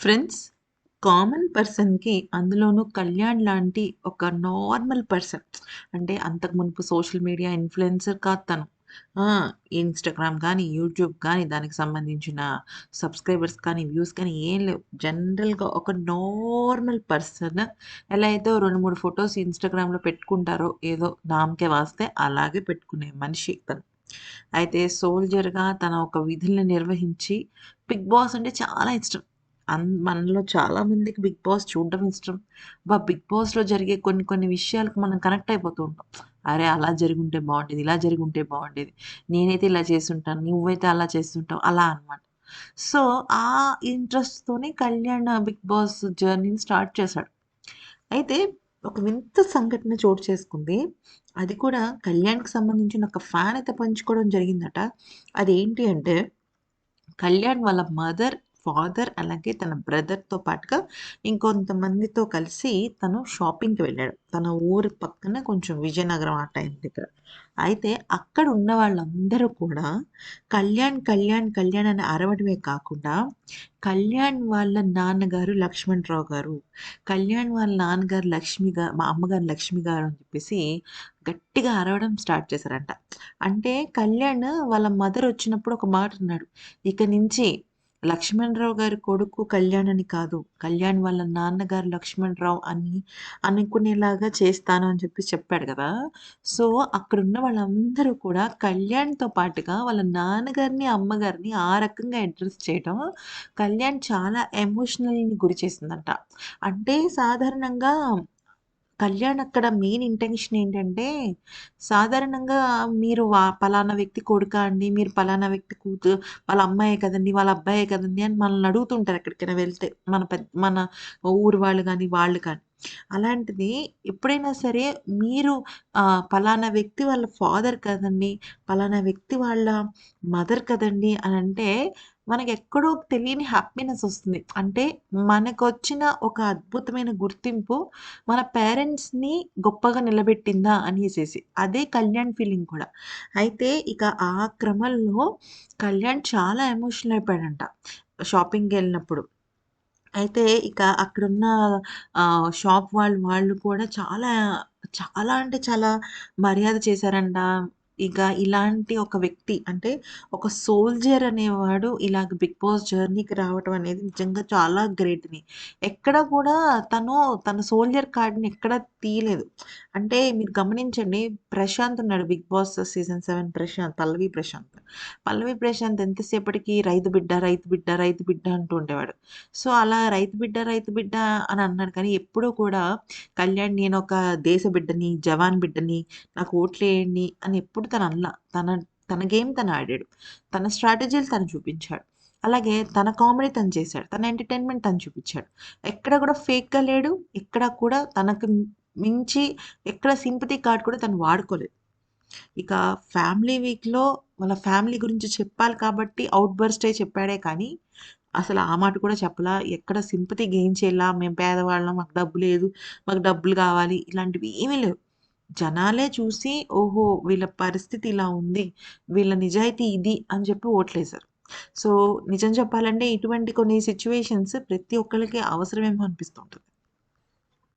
Friends common పర్సన్‌కి అందులోనూ కళ్యాణ్ లాంటి ఒక నార్మల్ పర్సన్ అంటే అంతకు మునుపు సోషల్ మీడియా ఇన్‌ఫ్లుయెన్సర్ కాదు తను. ఇన్‌స్టాగ్రామ్ కానీ యూట్యూబ్ కానీ దానికి సంబంధించిన సబ్‌స్క్రైబర్స్ కానీ, వ్యూస్ కానీ ఏం లేవు. జనరల్‌గా ఒక నార్మల్ పర్సన్ ఎలా అయితే రెండు మూడు ఫొటోస్ ఇన్‌స్టాగ్రామ్‌లో పెట్టుకుంటారో ఏదో నామకే వాస్తే అలాగే పెట్టుకునే మనిషి తను. అయితే సోల్జర్‌గా తన ఒక విధుల్ని నిర్వహించి 'బిగ్ బాస్' అంటే చాలా ఇష్టం. అన్ మనలో చాలామందికి 'బిగ్ బాస్' చూడడం ఇష్టం. బా 'బిగ్ బాస్‌లో' జరిగే కొన్ని కొన్ని విషయాలకు మనం కనెక్ట్ అయిపోతూ ఉంటాం. అరే! అలా జరిగుంటే బాగుండేది ఇలా జరిగుంటే బాగుండేది నేనైతే ఇలా చేస్తుంటాను నువ్వైతే అలా చేస్తుంటావు అలా అనమాట సో, ఆ ఇంట్రెస్ట్‌తోనే కళ్యాణ్ 'బిగ్ బాస్' జర్నీని స్టార్ట్ చేశాడు. అయితే ఒక వింత సంఘటన చోటు చేసుకుంది. అది కూడా కళ్యాణ్‌కి సంబంధించిన ఒక ఫ్యాన్ అయితే పంచుకోవడం జరిగిందట. అదేంటి అంటే కళ్యాణ్ వాళ్ళ మదర్, ఫాదర్ అలాగే తన బ్రదర్‌తో పాటుగా ఇంకొంతమందితో కలిసి తను షాపింగ్‌కి వెళ్ళాడు. తన ఊరి పక్కన కొంచెం విజయనగరం ఆ టైం దగ్గర. అయితే అక్కడ ఉన్న వాళ్ళందరూ కూడా కళ్యాణ్, కళ్యాణ్, కళ్యాణ్ అని అరవడమే కాకుండా కళ్యాణ్ వాళ్ళ నాన్నగారు లక్ష్మణరావు గారు, కళ్యాణ్ వాళ్ళ నాన్నగారు లక్ష్మి గారు మా అమ్మగారు లక్ష్మి గారు అని చెప్పేసి గట్టిగా అరవడం స్టార్ట్ చేశారంట. అంటే కళ్యాణ్ వాళ్ళ మదర్ వచ్చినప్పుడు ఒక మాట అన్నాడు. ఇక నుంచి లక్ష్మణరావు గారి కొడుకు కళ్యాణ్ అని కాదు. కళ్యాణ్ వాళ్ళ నాన్నగారు లక్ష్మణరావు అని అనుకునేలాగా చేస్తాను అని చెప్పి చెప్పాడు కదా సో, అక్కడున్న వాళ్ళందరూ కూడా కళ్యాణ్‌తో పాటుగా వాళ్ళ నాన్నగారిని, అమ్మగారిని ఆ రకంగా అడ్రస్ చేయడం కళ్యాణ్ చాలా ఎమోషనల్‌ని గురి చేసిందంట. అంటే సాధారణంగా కళ్యాణ్ అక్కడ మెయిన్ ఇంటెన్షన్ ఏంటంటే సాధారణంగా మీరు వా పలానా వ్యక్తి కొడుకా అండి? మీరు పలానా వ్యక్తి కూతు వాళ్ళ అమ్మాయే కదండి వాళ్ళ అబ్బాయే కదండి అని మనల్ని అడుగుతుంటారు ఎక్కడికైనా వెళ్తే. మన పెద్ద మన ఊరు వాళ్ళు కానీ వాళ్ళు కానీ. అలాంటిది ఎప్పుడైనా సరే మీరు పలానా వ్యక్తి వాళ్ళ ఫాదర్ కదండీ! పలానా వ్యక్తి వాళ్ళ మదర్ కదండి అని అంటే మనకు ఎక్కడో తెలియని హ్యాపీనెస్ వస్తుంది అంటే మనకొచ్చిన ఒక అద్భుతమైన గుర్తింపు మన పేరెంట్స్‌ని గొప్పగా నిలబెట్టిందా అనేసేసి. అదే కళ్యాణ్ ఫీలింగ్ కూడా. అయితే ఇక ఆ క్రమంలో కళ్యాణ్ చాలా ఎమోషనల్ అయిపోయాడంట. షాపింగ్కి వెళ్ళినప్పుడు అయితే ఇక అక్కడున్న షాప్ వాళ్ళు, వాళ్ళు కూడా చాలా, చాలా అంటే చాలా మర్యాద చేశారంట. ఇక ఇలాంటి ఒక వ్యక్తి అంటే ఒక సోల్జర్ అనేవాడు ఇలాగ 'బిగ్ బాస్' జర్నీకి రావటం అనేది నిజంగా చాలా గ్రేట్‌ని. ఎక్కడ కూడా తను తన సోల్జర్ కార్డ్‌ని ఎక్కడ తీయలేదు. అంటే మీరు గమనించండి ప్రశాంత్ ఉన్నాడు 'Bigg Boss' season seven Prashant, Pallavi Prashant. Pallavi Prashant ఎంతసేపటికి రైతు బిడ్డ, రైతు బిడ్డ, రైతు బిడ్డ అంటూ ఉండేవాడు. సో, అలా రైతు బిడ్డ, రైతు బిడ్డ అని అన్నాడు కానీ ఎప్పుడూ కూడా కళ్యాణ్ నేను ఒక దేశ బిడ్డని, జవాన్ బిడ్డని, నాకు ఓట్లేయండి అని ఎప్పుడు తను అనల. తన తన గేమ్ తను ఆడాడు. తన స్ట్రాటజీలు తను చూపించాడు. అలాగే తన కామెడీ తను చేశాడు. తన ఎంటర్‌టైన్‌మెంట్ తను చూపించాడు. ఎక్కడ కూడా ఫేక్‌గా లేడు. ఎక్కడ కూడా తనకు మించి ఎక్కడ సింపతి కార్డ్ కూడా తను వాడుకోలేదు. ఇక ఫ్యామిలీ వీక్‌లో వాళ్ళ ఫ్యామిలీ గురించి చెప్పాలి కాబట్టి అవుట్ బర్స్ట్ అయి చెప్పాడే కానీ అసలు ఆ మాట కూడా చెప్పలా. ఎక్కడ సింపతి గెయిన్ చేయాలా మేము పేదవాళ్ళం. మాకు డబ్బు లేదు. మాకు డబ్బులు కావాలి. ఇలాంటివి ఏమీ లేవు. జనాలే చూసి ఓహో! వీళ్ళ పరిస్థితి ఇలా ఉంది. వీళ్ళ నిజాయితీ ఇది అని చెప్పి ఓట్లేశారు. సో, నిజం చెప్పాలంటే ఇటువంటి కొన్ని సిచ్యువేషన్స్ ప్రతి ఒక్కరికి అవసరమేమో అనిపిస్తుంటుంది